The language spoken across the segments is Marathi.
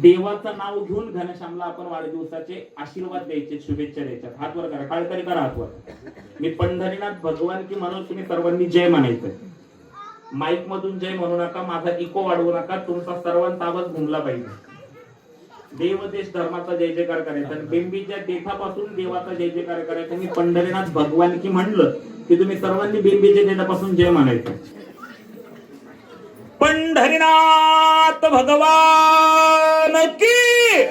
देवाचं नाव घेऊन घनश्यामला आपण वाढदिवसाचे आशीर्वाद द्यायचे शुभेच्छा द्यायच्या हात वर करा काळकरी करा हात वर. मी पंढरीनाथ भगवान की म्हणून तुम्ही सर्वांनी जय म्हणायचं. माईक मधून जय म्हणू नका माझा इको वाढवू नका तुमचा सर्वांचा आवाज घुमला पाहिजे. देव देश धर्माचा जय जयकार करायचा. आणि बिंबीच्या देठापासून देवाचा जय जयकार करायचा. मी पंढरीनाथ भगवान की म्हणलं की तुम्ही सर्वांनी बिंबीच्या देठापासून जय म्हणायचं. पंढरीनाथ भगवान की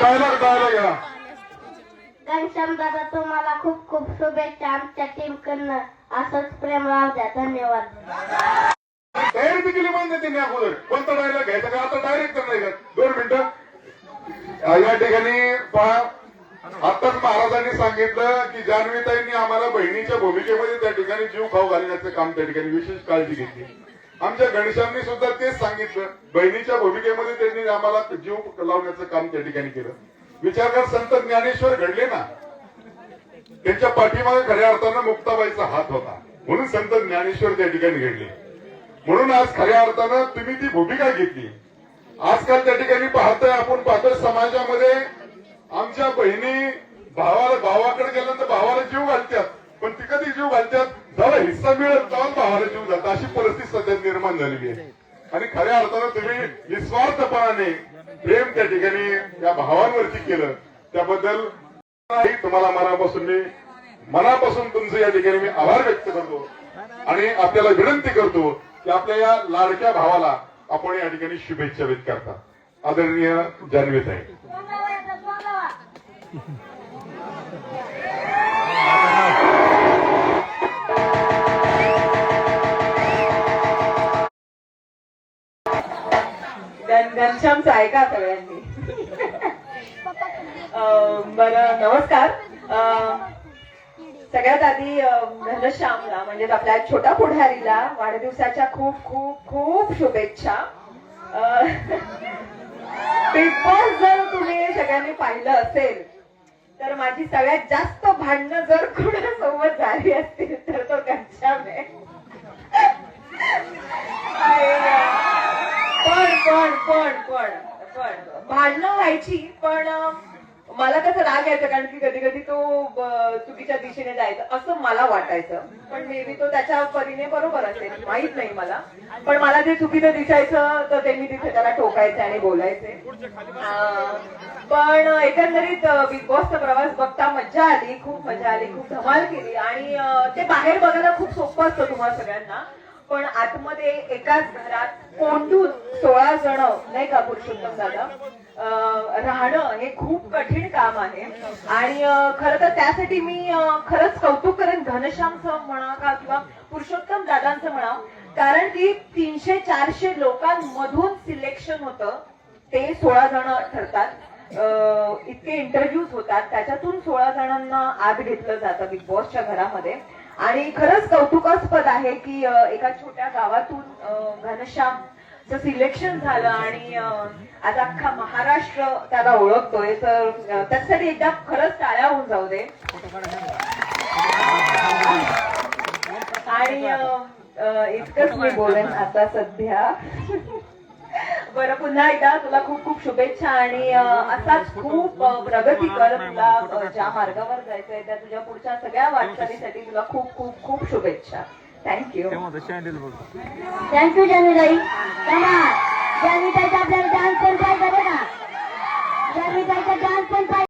डायलॉग घनश्याम दादा तुम्हाला खूप खूप शुभेच्छा आमच्या टीम कडनं असंच प्रेम राहू द्या. धन्यवाद. तयारी बी केली पाहिजे त्यांनी अगोदर. कोणता डायलॉग घ्यायचा का आता डायरेक्ट नाही का दोन मिनिटं. या ठिकाणी पहा. आताच महाराजांनी सांगितलं की जान्हवीताईंनी आम्हाला बहिणीच्या भूमिकेमध्ये त्या ठिकाणी जीव खाऊ घालण्याचं काम त्या ठिकाणी विशेष काळजी घेतली. आमच्या गणेशांनी सुद्धा तेच सांगितलं. बहिणीच्या भूमिकेमध्ये त्यांनी आम्हाला जीव लावण्याचं काम त्या ठिकाणी केलं. विचार कर संत ज्ञानेश्वर घडले ना त्यांच्या पाठीमागे खऱ्या अर्थानं मुक्ताबाईचा हात होता. म्हणून संत ज्ञानेश्वर त्या ठिकाणी घडले. म्हणून आज खऱ्या अर्थानं तुम्ही ती भूमिका घेतली. आजकाल त्या ठिकाणी पाहतोय आपण पाहतोय समाजामध्ये आमच्या बहिणी भावाला भावाकडे गेल्यानंतर भावाला जीव घालतात. पण ती कधी जीव घालतात जरा हिस्सा मिळेल तेव्हा भावाला जीव घालतात. अशी परिस्थिती सध्या निर्माण झालेली आहे. आणि खऱ्या अर्थानं तुम्ही निस्वार्थपणाने प्रेम त्या ठिकाणी या भावांवरती केलं. त्याबद्दल तुम्हाला मनापासून मी मनापासून तुमचं या ठिकाणी मी आभार व्यक्त करतो. आणि आपल्याला विनंती करतो की आपल्या या लाडक्या भावाला आपण या ठिकाणी शुभेच्छा व्यक्त करता. आदरणीय जान्हवीत आहे घनश्यामचं ऐका सगळ्यांनी? बरं नमस्कार. सगळ्यात आधी घनश्यामला म्हणजेच आपल्या छोट्या पुढारीला वाढदिवसाच्या खूप खूप खूप शुभेच्छा. बिग बॉस जर तुम्ही सगळ्यांनी पाहिलं असेल तर माझी सगळ्यात जास्त भांडणं जर कोणासोबत झाली असतील तर तो घनश्याम आहे. पण पण पण पण. भांडणं व्हायची पण मला कसं राग यायचं कारण की कधी कधी तो चुकीच्या दिशेने जायचा असं मला वाटायचं. पण मे बी तो त्याच्या परीने बरोबर असेल माहीत नाही मला. पण मला जे चुकीचं दिसायचं तर ते मी तिथे त्याला टोकायचे आणि बोलायचे. पण एकंदरीत बिग बॉसचा प्रवास बघता मज्जा आली खूप मजा आली खूप धमाल केली. आणि ते बाहेर बघायला खूप सोपं असतं तुम्हाला सगळ्यांना. पण आतमध्ये एकाच घरात कोंडून सोळा जण नाही का पुरुषोत्तम दादा? राहणं हे खूप कठीण काम आहे. आणि खर तर त्यासाठी मी खरंच कौतुक करेन घनश्यामचं म्हणा का किंवा पुरुषोत्तम दादांचं म्हणा. कारण की तीनशे चारशे लोकांमधून सिलेक्शन होतं. ते सोळा जण ठरतात. इतके इंटरव्ह्यूज होतात. त्याच्यातून सोळा जणांना आत घेतलं जातं बिग बॉसच्या घरामध्ये. आणि खरंच कौतुकास्पद आहे की एका छोट्या गावातून घनश्याम सिलेक्शन झालं आणि आज अख्खा महाराष्ट्र त्याला ओळखतोय. तर त्यासाठी एकदा खरंच टाळ्या होऊन जाऊ दे. आणि इतकंच मी बोलेन आता सध्या. बरं पुन्हा एकदा तुला खूप खूप शुभेच्छा आणि असाच खूप प्रगती कर तुला ज्या मार्गावर जायचंय त्या तुझ्या पुढच्या सगळ्या वाटचालीसाठी तुला खूप खूप खूप शुभेच्छा. थँक्यू थँक्यू जानुताई चला जानुताईचा आपल्याला डान्स पण पाहिजे डान्स पण